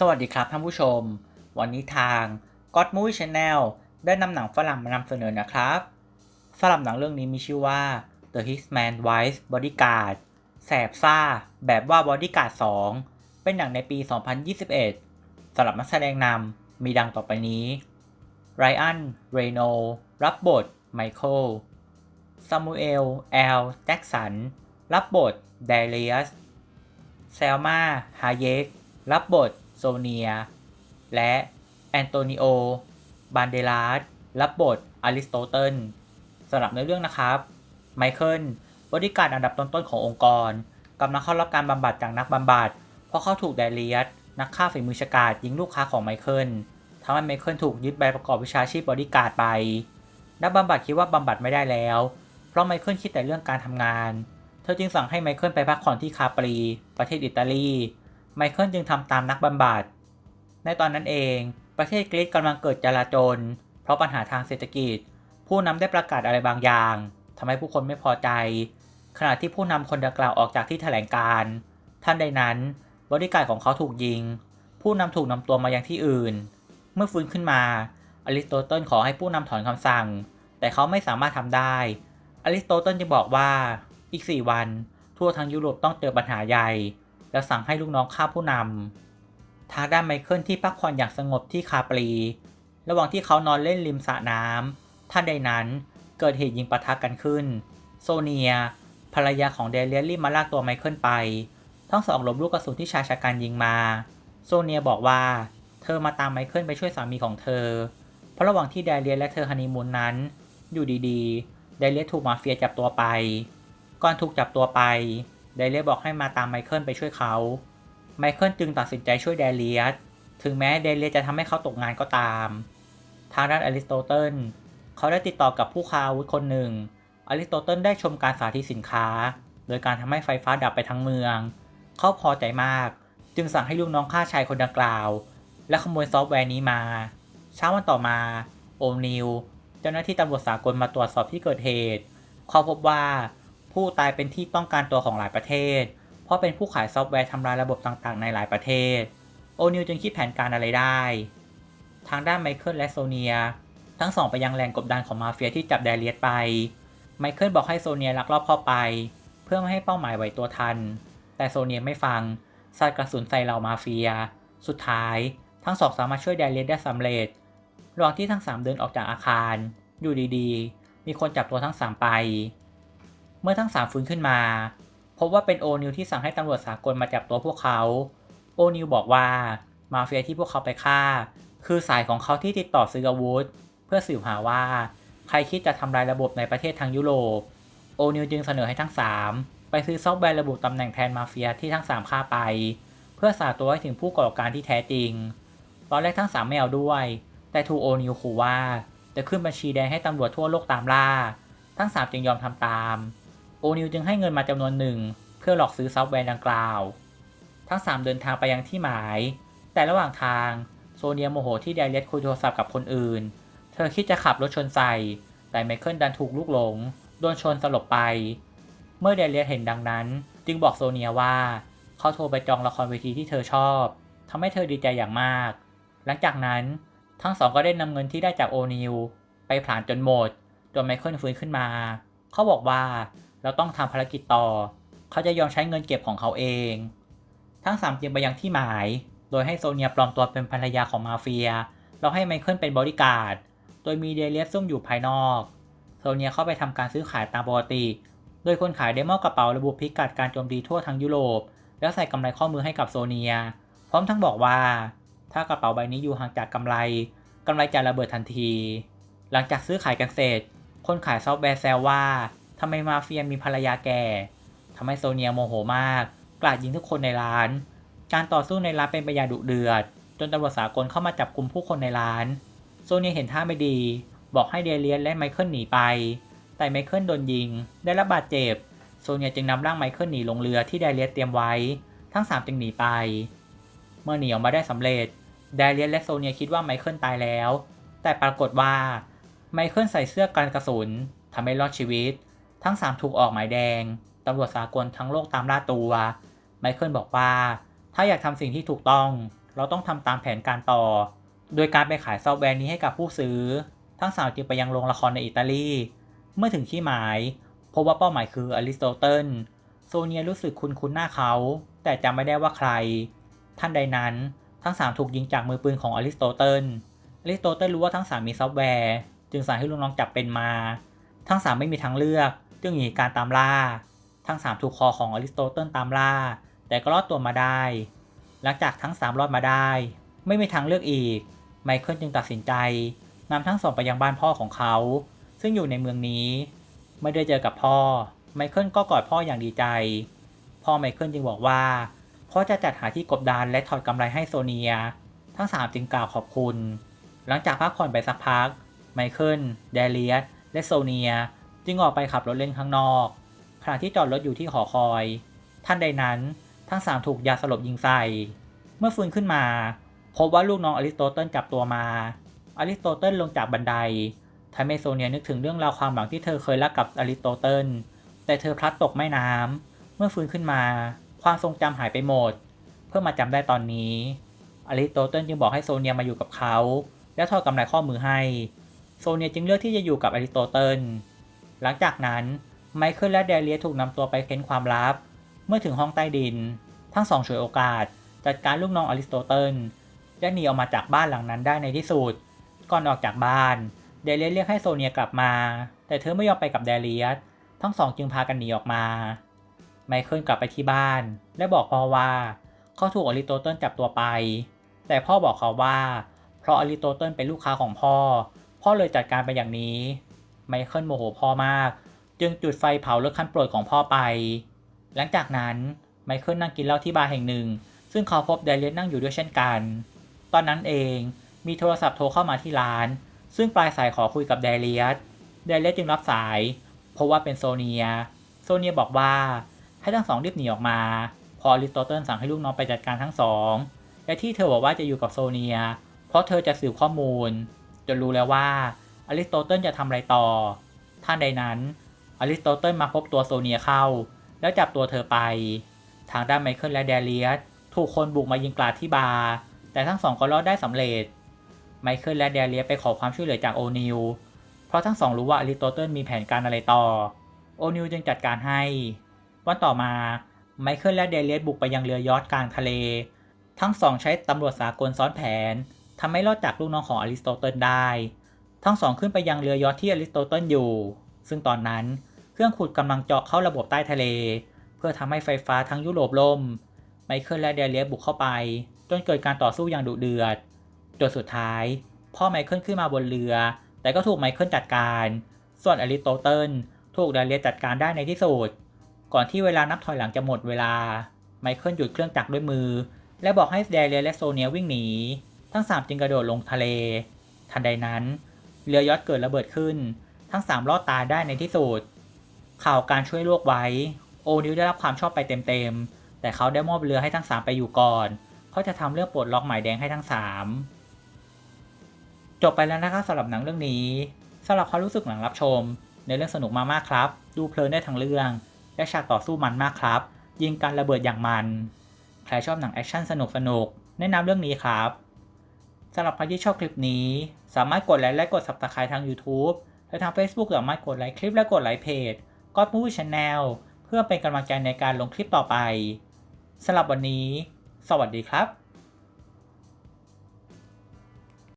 สวัสดีครับท่านผู้ชม วันนี้ทาง God Movie Channel ได้นำหนังฝรั่งมานำเสนอนะครับสำหรับหนังเรื่องนี้มีชื่อว่า The Hitman Wife Bodyguard แสบซ่า แบบว่า Bodyguard 2 เป็นหนังในปี 2021สำหรับนักแสดงนำมีดังต่อไปนี้ไรอันเรโนรับบทไมเคิลซามูเอลแอลแจ็กสัน รับบทเดเลียส เซลมาฮาเยก รับบท โซเนีย และแอนโตนิโอ บานเดลาสรับบทอริสโตเติลสำหรับในเรื่องนะครับไมเคิลบริการดอันดับต้นๆขององค์กรกำลังเข้ารับการบำบัดจากนักบำบัดเพราะเขาถูกแดเลียสนักฆ่าฝีมือฉกาจยิงลูกค้าของไมเคิลทำให้ไมเคิลถูกยึดใบประกอบวิชาชีพบริการดไป นักบำบัดคิดว่าบำบัดไม่ได้แล้ว เพราะไมเคิลคิดแต่เรื่องการทำงาน เธอจึงสั่งให้ไมเคิลไปพักผ่อนที่คาปรี ประเทศอิตาลี ไมเคิลจึงทำตามนักบำบัด ในตอนนั้นเอง ประเทศกรีซกำลังเกิดจลาจล เพราะปัญหาทางเศรษฐกิจ ผู้นำได้ประกาศอะไรบางอย่างทำให้ผู้คนไม่พอใจ ขณะที่ผู้นำคนดังกล่าวออกจากที่แถลงการ ท่านใดนั้นบริการของเขาถูกยิง ผู้นำถูกนำตัวมายังที่อื่น เมื่อฟื้นขึ้นมา อริสโตเติลขอให้ผู้นำถอนคำสั่ง แต่เขาไม่สามารถทำได้ อริสโตเติลจะบอกว่า อีก 4 วัน ทั่วทั้งยุโรปต้องเจอปัญหาใหญ่ และสั่งให้ลูกน้องฆ่าผู้นำทางด้านไมเคิลที่พักผ่อนอย่างสงบที่คาปรี ระหว่างที่เขานอนเล่นริมสระน้ำท่านใดนั้นเกิดเหตุยิงปะทะกันขึ้น โซเนีย ภรรยาของเดเลียรีบมาลากตัวไมเคิลไป ทั้งสองหลบลูกกระสุนที่ชายชะกันยิงมา โซเนียบอกว่า เธอมาตามไมเคิลไปช่วยสามีของเธอ เพราะระหว่างที่เดเลียและเธอฮันนีมูนนั้น อยู่ดีๆ เดเลียถูกมาเฟียจับตัวไป ก่อนถูกจับตัวไป เดเลียบอกให้มาตามไมเคิลไปช่วยเขา ไมเคิลจึงตัดสินใจช่วยเดเลียสถึงแม้เดเลียจะทำให้เขาตกงานก็ตาม ทางด้านอริสโตเติลเขาได้ติดต่อกับผู้ค้าอาวุธคนหนึ่ง อริสโตเติลได้ชมการสาธิตสินค้า โดยการทำให้ไฟฟ้าดับไปทั้งเมือง เขาพอใจมาก จึงสั่งให้ลูกน้องฆ่าชายคนดังกล่าว และขโมยซอฟต์แวร์นี้มา เช้าวันต่อมา โอมนิลเจ้าหน้าที่ตำรวจสากลมาตรวจสอบที่เกิดเหตุ เขาพบว่า ผู้ตายเป็นที่ต้องการตัวของหลายประเทศ เพราะเป็นผู้ขายซอฟต์แวร์ทำลายระบบต่างๆ ในหลายประเทศ โอนิลจึงคิดแผนการอะไรได้ ทางด้านไมเคิลและโซเนีย ทั้งสองไปยังแหล่งกบดานของมาเฟียที่จับแดเลียสไป ไมเคิลบอกให้โซเนียลักลอบเข้าไป เพื่อไม่ให้เป้าหมายไหวตัวทัน แต่โซเนียไม่ฟังสัดกระสุนใส่เหล่ามาเฟีย สุดท้ายทั้งสองสามารถช่วยแดเลียสได้สำเร็จ ระหว่างที่ทั้งสามเดินออกจากอาคาร อยู่ดีๆ มีคนจับตัวทั้งสามไป มื่อทั้งสามฟื้นขึ้นมา พบว่าเป็นโอนิลที่สั่งให้ตำรวจสากลมาจับตัวพวกเขา โอนิลบอกว่ามาเฟียที่พวกเขาไปฆ่า คือสายของเขาที่ติดต่อซื้ออาวุธ เพื่อสืบหาว่า ใครคิดจะทำลายระบบในประเทศทางยุโรป โอนิลจึงเสนอให้ทั้ง 3 ไปซื้อซอฟต์แวร์ระบุตำแหน่งแทนมาเฟียที่ทั้ง 3 ฆ่าไป เพื่อสาตัวให้ถึงผู้ก่อการที่แท้จริง ตอนแรกทั้ง 3 ไม่เอาด้วย แต่ถูกโอนิลขู่ว่าจะขึ้นบัญชีแดงให้ตำรวจทั่วโลกตามล่า ทั้ง 3 จึงยอมทำตาม โอนิลจึงให้เงินมาจำนวนหนึ่ง เพื่อหลอกซื้อซอฟต์แวร์ดังกล่าว ทั้ง 3 เดินทางไปยังที่หมาย แต่ระหว่างทางโซเนียโมโหที่ไดเลียสคุยโทรศัพท์กับคนอื่น เธอคิดจะขับรถชนใส่ แต่ไมเคิลดันถูกลูกหลง โดนชนสลบไป เมื่อไดเลียสเห็นดังนั้น จึงบอกโซเนียว่าเขาโทรไปจองละครเวทีที่เธอชอบทำให้เธอดีใจอย่างมาก หลังจากนั้นทั้งสองก็ได้นำเงินที่ได้จากโอนิลไปผลาญจนหมด จนไมเคิลฟื้นขึ้นมา เขาบอกว่า เราต้องทำภารกิจต่อ เขาจะยอมใช้เงินเก็บของเขาเอง ทั้งสามจึงไปยังที่หมาย โดยให้โซเนียปลอมตัวเป็นภรรยาของมาเฟียเราให้ไมเคิลเป็นบริการโดยมีเดเลียสซุ่มอยู่ภายนอก โซเนียเข้าไปทำการซื้อขายตามปกติ โดยคนขายได้มอบกระเป๋าระบุพิกัดการโจมตีทั่วทั้งยุโรป แล้วใส่กำไรข้อมือให้กับโซเนีย พร้อมทั้งบอกว่า ถ้ากระเป๋าใบนี้อยู่ห่างจากกำไรกำไรจะระเบิดทันที หลังจากซื้อขายกันเสร็จ คนขายซอฟต์แวร์แซวว่า ทำไมมาเฟียมีภรรยาแก่ทำให้โซเนียโมโหมากกราดยิงทุกคนในร้าน การต่อสู้ในร้านเป็นไปอย่างดุเดือด จนตำรวจสากลเข้ามาจับกลุ่มผู้คนในร้าน โซเนียเห็นท่าไม่ดี บอกให้เดเลียนและไมเคิลหนีไป แต่ไมเคิลโดนยิง ได้รับบาดเจ็บ โซเนียจึงนำร่างไมเคิลหนีลงเรือที่เดเลียนเตรียมไว้ ทั้งสามจึงหนีไป เมื่อหนีออกมาได้สำเร็จ เดเลียนและโซเนียคิดว่าไมเคิลตายแล้ว แต่ปรากฏว่าไมเคิลใส่เสื้อกันกระสุนทำให้รอดชีวิต ทั้งสามถูกออกหมายแดง ตำรวจสากลทั้งโลกตามล่าตัว ไมเคิลบอกว่า ถ้าอยากทำสิ่งที่ถูกต้อง เราต้องทำตามแผนการต่อ โดยการไปขายซอฟต์แวร์นี้ให้กับผู้ซื้อ ทั้งสามจึงไปยังโรงละครในอิตาลี เมื่อถึงที่หมาย พบว่าเป้าหมายคืออริสโตเติล โซเนียรู้สึกคุ้นคุ้นหน้าเขา แต่จำไม่ได้ว่าใคร ท่านใดนั้น ทั้งสามถูกยิงจากมือปืนของอริสโตเติล อริสโตเติลรู้ว่าทั้งสามมีซอฟต์แวร์ จึงสั่งให้ลูกน้องจับเป็นมา ทั้งสามไม่มีทางเลือก จึงหนีการตามล่า ทั้งสามถูกคอของอริสโตเติลตามล่า แต่ก็รอดตัวมาได้ หลังจากทั้งสามรอดมาได้ ไม่มีทางเลือกอีก ไมเคิลจึงตัดสินใจนำทั้งสองไปยังบ้านพ่อของเขา ซึ่งอยู่ในเมืองนี้ ไม่ได้เจอกับพ่อ ไมเคิลก็กอดพ่ออย่างดีใจ พ่อไมเคิลจึงบอกว่าพ่อจะจัดหาที่กบดานและถอดกำไรให้โซเนีย ทั้งสามจึงกล่าวขอบคุณ หลังจากพักผ่อนไปสักพัก ไมเคิล เดเลียส และโซเนีย จึงออกไปขับรถเล่นข้างนอก ขณะที่จอดรถอยู่ที่หอคอย ท่านใดนั้นทั้งสามถูกยาสลบยิงใส่ เมื่อฟื้นขึ้นมา พบว่าลูกน้องอริสโตเติลจับตัวมา อริสโตเติลลงจากบันไดทำให้โซเนียนึกถึงเรื่องราวความหวังที่เธอเคยรักกับอริสโตเติล แต่เธอพลัดตกแม่น้ำเมื่อฟื้นขึ้นมา ความทรงจำหายไปหมด เพื่อมาจำได้ตอนนี้ อริสโตเติลจึงบอกให้โซเนียมาอยู่กับเขา และทอดกำไรข้อมือให้ โซเนียจึงเลือกที่จะอยู่กับอริสโตเติล หลังจากนั้นไมเคิลและเดเลียถูกนำตัวไปเค้นความลับ เมื่อถึงห้องใต้ดิน ทั้งสองฉวยโอกาส จัดการลูกน้องอริสโตเติลและหนีออกมาจากบ้านหลังนั้นได้ในที่สุด ก่อนออกจากบ้าน เดเลียเรียกให้โซเนียกลับมา แต่เธอไม่ยอมไปกับเดเลียทั้งสองจึงพากันหนีออกมาไมเคิลกลับไปที่บ้าน และบอกพ่อว่าเขาถูกอริสโตเติลจับตัวไป แต่พ่อบอกเขาว่า เพราะอริสโตเติลเป็นลูกค้าของพ่อ พ่อเลยจัดการไปอย่างนี้ ไมเคิลโมโหพ่อมาก จึงจุดไฟเผารถคันโปรดของพ่อไป หลังจากนั้นไมเคิลนั่งกินเหล้าที่บาร์แห่งหนึ่ง ซึ่งเขาพบเดเลียสนั่งอยู่ด้วยเช่นกัน ตอนนั้นเองมีโทรศัพท์โทรเข้ามาที่ร้าน ซึ่งปลายสายขอคุยกับเดเลียสเดเลียสจึงรับสาย เพราะว่าเป็นโซเนีย โซเนียบอกว่าให้ทั้งสองรีบหนีออกมา พออริสโตเติลสั่งให้ลูกน้องไปจัดการทั้งสอง และที่เธอบอกว่าจะอยู่กับโซเนีย เพราะเธอจะสืบข้อมูล จนรู้แล้วว่า อริสโตเติลจะทำอะไรต่อ ท่านใดนั้นอริสโตเติลมาพบตัวโซเนียเข้า แล้วจับตัวเธอไป ทางด้านไมเคิลและเดเลียสถูกคนบุกมายิงกราดที่บาร์ แต่ทั้งสองก็รอดได้สำเร็จ ไมเคิลและเดเลียสไปขอความช่วยเหลือจากโอนิลเพราะทั้งสองรู้ว่าอริสโตเติลมีแผนการอะไรต่อ โอนิลจึงจัดการให้ วันต่อมาไมเคิลและเดเลียสบุกไปยังเรือยอชต์กลางทะเล ทั้งสองใช้ตำรวจสากลซ้อนแผนทำให้รอดจากลูกน้องของอริสโตเติลได้ ทั้งสองขึ้นไปยังเรือยอชต์ที่อริสโตเติลอยู่ ซึ่งตอนนั้นเครื่องขุดกำลังเจาะเข้าระบบใต้ทะเล เพื่อทำให้ไฟฟ้าทั้งยุโรปล่ม ไมเคิลและเดเลียบุกเข้าไป จนเกิดการต่อสู้อย่างดุเดือด จนสุดท้าย พ่อไมเคิลขึ้นมาบนเรือ แต่ก็ถูกไมเคิลจัดการ ส่วนอริสโตเติลถูกเดเลียจัดการได้ในที่สุด ก่อนที่เวลานับถอยหลังจะหมดเวลา ไมเคิลหยุดเครื่องจักรด้วยมือ และบอกให้เดเลียและโซเนียวิ่งหนี ทั้งสามจึงกระโดดลงทะเล ทันใดนั้น เรือยอชต์เกิดระเบิดขึ้น ทั้งสามรอดตายได้ในที่สุด ข่าวการช่วยโลกไว้ โอนิวได้รับความชอบไปเต็มๆ แต่เขาได้มอบเรือให้ทั้งสามไปอยู่ก่อน เขาจะทำเรื่องปลดล็อกหมายแดงให้ทั้งสามจบไปแล้วนะครับสำหรับหนังเรื่องนี้สำหรับความรู้สึกหลังรับชม ในเรื่องสนุกมากๆครับ ดูเพลินได้ทั้งเรื่อง และฉากต่อสู้มันมากครับ ยิงกันระเบิดอย่างมัน ใครชอบหนังแอคชั่นสนุกๆแนะนำเรื่องนี้ครับ สำหรับใครที่ชอบคลิปนี้ สามารถกดไลค์และกด subscribe ทาง YouTube และทาง Facebook สามารถกดไลค์คลิปและกดไลค์เพจ God Movie Channel เพื่อเป็นกำลังใจในการลงคลิปต่อไปสำหรับวันนี้ สวัสดีครับ